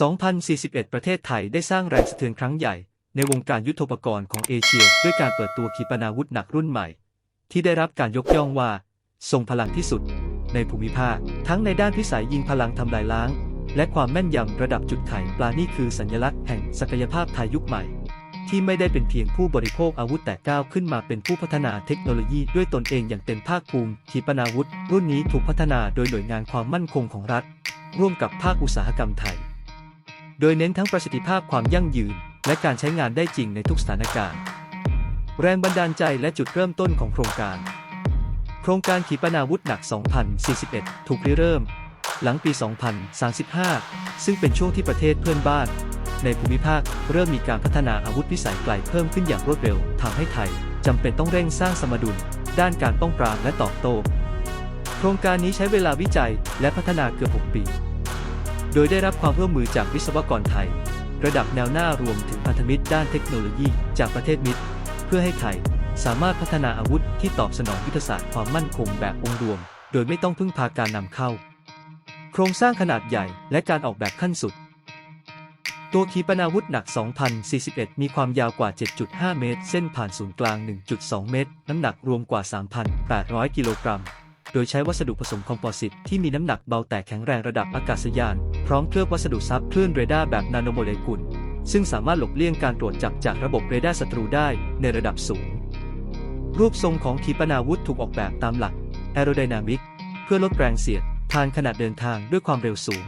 2041 ประเทศไทยได้สร้างแรงสะเทือนครั้งใหญ่ ในวงการยุทโธปกรณ์ของเอเชีย ด้วยการเปิดตัวขีปนาวุธหนักรุ่นใหม่ ที่ได้รับการยกย่องว่า ทรงพลังที่สุด ในภูมิภาค ทั้งในด้านพิสัยยิงพลังทำลายล้าง และความแม่นยำระดับจุดไข่ปลานี่คือสัญลักษณ์แห่งศักยภาพไทยยุคใหม่ ที่ไม่ได้เป็นเพียงผู้บริโภคอาวุธแต่ก้าวขึ้นมาเป็นผู้พัฒนาเทคโนโลยีด้วยตนเองอย่างเต็มภาคภูมิขีปนาวุธ รุ่นนี้ถูกพัฒนาโดยหน่วยงานความมั่นคงของรัฐ ร่วมกับภาคอุตสาหกรรมไทย โดยเน้นทั้งประสิทธิภาพความยั่งยืน และการใช้งานได้จริงในทุกสถานการณ์ แรงบันดาลใจและจุดเริ่มต้นของโครงการ โครงการขีปนาวุธหนัก 2041 ถูกริเริ่ม หลังปี 2035 ซึ่งเป็นช่วงที่ประเทศเพื่อนบ้าน ในภูมิภาคเริ่มมีการพัฒนาอาวุธพิสัยไกลเพิ่มขึ้นอย่างรวดเร็วทำให้ไทยจำเป็นต้องเร่งสร้างสมดุล ด้านการป้องปรามและตอบโต้ โครงการนี้ใช้เวลาวิจัยและพัฒนาเกือบ 6 ปี โดยได้รับความร่วมมือจากวิศวกรไทย ระดับแนวหน้ารวมถึงพันธมิตรด้านเทคโนโลยีจากประเทศมิตร เพื่อให้ไทยสามารถพัฒนาอาวุธที่ตอบสนองยุทธศาสตร์ความมั่นคงแบบองค์รวม โดยไม่ต้องพึ่งพาการนำเข้า โครงสร้างขนาดใหญ่และการออกแบบขั้นสุด ตัวขีปนาวุธหนัก 2041 มีความยาวกว่า 7.5 เมตร เส้นผ่านศูนย์กลาง 1.2 เมตร น้ำหนักรวมกว่า 3,800 กิโลกรัม ดยใช้วัสดุผสมคอมโพสิตที่มีน้ำหนักเบาแต่แข็งแรงระดับอากาศยาน พร้อมเคลือบวัสดุซับเคลื่อนเรดาร์แบบนาโนโมเลกุล ซึ่งสามารถหลบเลี่ยงการตรวจจับจากระบบเรดาร์ศัตรูได้ในระดับสูง รูปทรงของขีปนาวุธถูกออกแบบตามหลัก Aerodynamic เพื่อลดแรงเสียดทานขณะเดินทางด้วยความเร็วสูง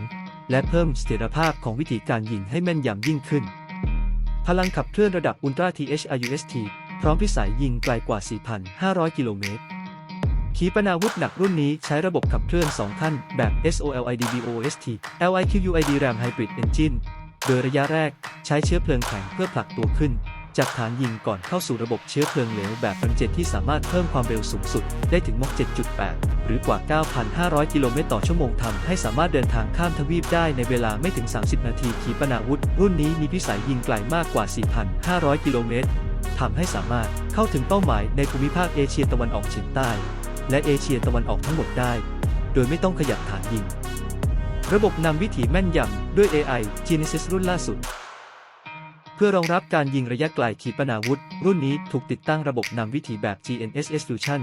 และเพิ่มเสถียรภาพของวิธีการยิงให้แม่นยำยิ่งขึ้น พลังขับเคลื่อนระดับ Ultra THRUST พร้อมพิสัยยิงไกลกว่า 4,500 กิโลเมตร ขีปนาวุธหนักรุ่นนี้ใช้ระบบขับเคลื่อน 2 ขั้น แบบ SOLIDBOST LIQUID RAM Hybrid Engine โดยระยะแรกใช้เชื้อเพลิงแข็งเพื่อผลักตัวขึ้น จากฐานยิงก่อนเข้าสู่ระบบเชื้อเพลิงเหลวแบบบันเจ็ตที่สามารถเพิ่มความเร็วสูงสุดได้ถึงมก 7.8 หรือกว่า 9,500 กิโลเมตรต่อชั่วโมงทำให้สามารถเดินทางข้ามทวีปได้ในเวลาไม่ถึง 30 นาทีขีปนาวุธ รุ่นนี้มีพิสัยยิงไกลมากกว่า 4,500 กิโลเมตรทำให้สามารถเข้าถึงเป้าหมายในภูมิภาคเอเชียตะวันออกเฉียงใต้ และเอเชียตะวันออกทั้งหมดได้ โดยไม่ต้องขยับฐานยิง ระบบนำวิถีแม่นยำด้วย AI Genesis รุ่นล่าสุด เพื่อรองรับการยิงระยะไกลขีปนาวุธ รุ่นนี้ถูกติดตั้งระบบนำวิถีแบบ GNSS Fusion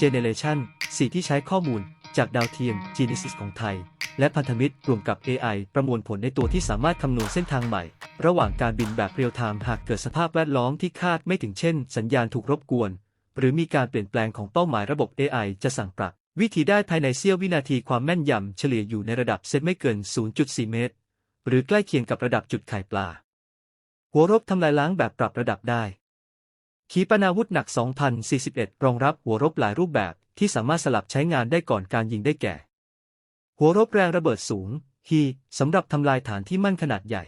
Generation 4 ที่ใช้ข้อมูลจากดาวเทียม Genesis ของไทย และพันธมิตรรวมกับ AI ประมวลผลในตัวที่สามารถคำนวณเส้นทางใหม่ ระหว่างการบินแบบเรียลไทม์หากเกิดสภาพแวดล้อมที่คาดไม่ถึงเช่น สัญญาณถูกรบกวน หรือมีการเปลี่ยนแปลงของเป้าหมายระบบ AI จะสั่งปรับ วิธีได้ภายในเสี้ยววินาทีความแม่นยำเฉลี่ยอยู่ในระดับเซตไม่เกิน 0.4 เมตร หรือใกล้เคียงกับระดับจุดไข่ปลา หัวรบทำลายล้างแบบปรับระดับได้ ขีปนาวุธหนัก 2041 รองรับหัวรบหลายรูปแบบที่สามารถสลับใช้งานได้ก่อนการยิงได้แก่ หัวรบแรงระเบิดสูง ฮีสำหรับทำลายฐานที่มั่นขนาดใหญ่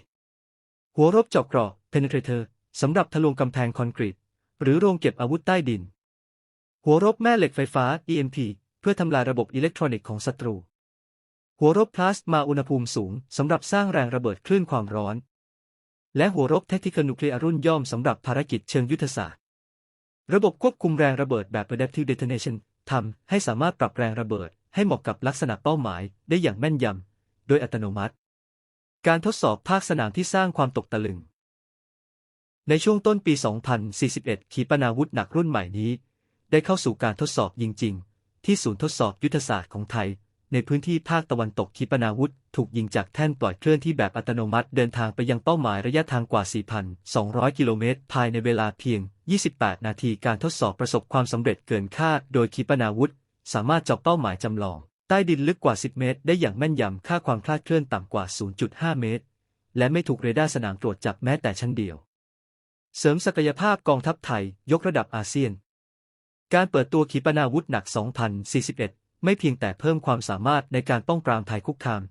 หัวรบเจาะเกราะ penetrator สำหรับทะลวงกำแพงคอนกรีต หรือโรงเก็บอาวุธใต้ดิน หัวรบแม่เหล็กไฟฟ้า EMP เพื่อทำลายระบบอิเล็กทรอนิกส์ของศัตรู หัวรบพลาสมาอุณหภูมิสูงสำหรับสร้างแรงระเบิดคลื่นความร้อน และหัวรบแทคติคนูเคลียร์รุ่นย่อมสำหรับภารกิจเชิงยุทธศาสตร์ ระบบควบคุมแรงระเบิดแบบ adaptive detonation ทำให้สามารถปรับแรงระเบิดให้เหมาะกับลักษณะเป้าหมายได้อย่างแม่นยำ โดยอัตโนมัติ การทดสอบภาคสนามที่สร้างความตกตะลึง ในช่วงต้นปี 2041 ขีปนาวุธหนักรุ่นใหม่นี้ ได้เข้าสู่การทดสอบยิงจริง ที่ศูนย์ทดสอบยุทธศาสตร์ของไทย ในพื้นที่ภาคตะวันตกขีปนาวุธ ถูกยิงจากแท่นปล่อยเคลื่อนที่แบบอัตโนมัติเดินทางไปยังเป้าหมายระยะทางกว่า 4,200 กิโลเมตร ภายในเวลาเพียง 28 นาทีการทดสอบประสบความสำเร็จเกินคาดโดยขีปนาวุธ สามารถเจาะเป้าหมายจำลอง ใต้ดินลึกกว่า 10 เมตร ได้อย่างแม่นยำค่าความคลาดเคลื่อนต่ำกว่า 0.5 เมตร และไม่ถูกเรดาร์สนามตรวจจับแม้แต่ชั้นเดียว เสริมศักยภาพกองทัพไทยยกระดับอาเซียน การเปิดตัวขีปนาวุธหนัก 2041 ไม่เพียงแต่เพิ่มความสามารถในการป้องปรามภัยคุกคาม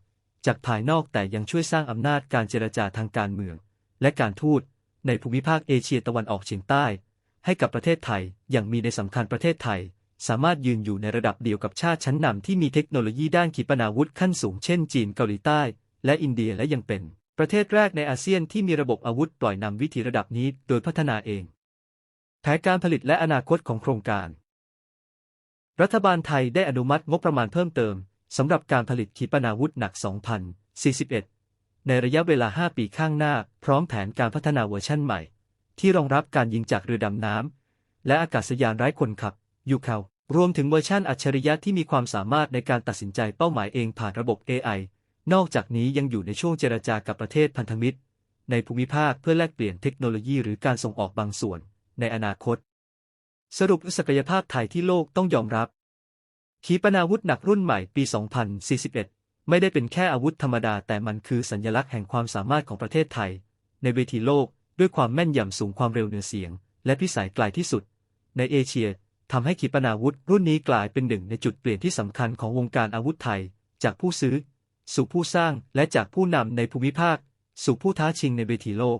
จากภายนอกแต่ยังช่วยสร้างอำนาจการเจรจาทางการเมือง และการทูตในภูมิภาคเอเชียตะวันออกเฉียงใต้ ให้กับประเทศไทยอย่างมีในสำคัญประเทศไทย สามารถยืนอยู่ในระดับเดียวกับชาติชั้นนำที่มีเทคโนโลยีด้านขีปนาวุธขั้นสูงเช่นจีนเกาหลีใต้ และอินเดียและยังเป็น ประเทศแรกในอาเซียนที่มีระบบอาวุธปล่อยนำวิธีระดับนี้โดยพัฒนาเอง ผนการผลิตและอนาคตของโครงการ รัฐบาลไทยได้อนุมัติงบประมาณเพิ่มเติม สำหรับการผลิตขีปนาวุธหนัก 2041 ในระยะเวลา 5 ปีข้างหน้า พร้อมแผนการพัฒนาเวอร์ชั่นใหม่ ที่รองรับการยิงจากเรือดำน้ำและอากาศยานไร้คนขับยูเคารวมถึงเวอร์ชั่นอัจฉริยะที่มีความสามารถในการตัดสินใจเป้าหมายเองผ่านระบบ AI นอกจากนี้ยังอยู่ในช่วงเจรจากับประเทศพันธมิตร ในภูมิภาคเพื่อแลกเปลี่ยนเทคโนโลยีหรือการส่งออกบางส่วน ในอนาคต สรุปศักยภาพไทยที่โลกต้องยอมรับ ขีปนาวุธหนักรุ่นใหม่ปี 2041 ไม่ได้เป็นแค่อาวุธธรรมดาแต่มันคือสัญลักษณ์แห่งความสามารถของประเทศไทย ในเวทีโลกด้วยความแม่นยำสูงความเร็วเหนือเสียง และพิสัยไกลที่สุด ในเอเชียทำให้ขีปนาวุธรุ่นนี้กลายเป็นหนึ่งในจุดเปลี่ยนที่สำคัญของวงการอาวุธไทย จากผู้ซื้อ สู่ผู้สร้างและจากผู้นำในภูมิภาค สู่ผู้ท้าชิงในเวทีโลก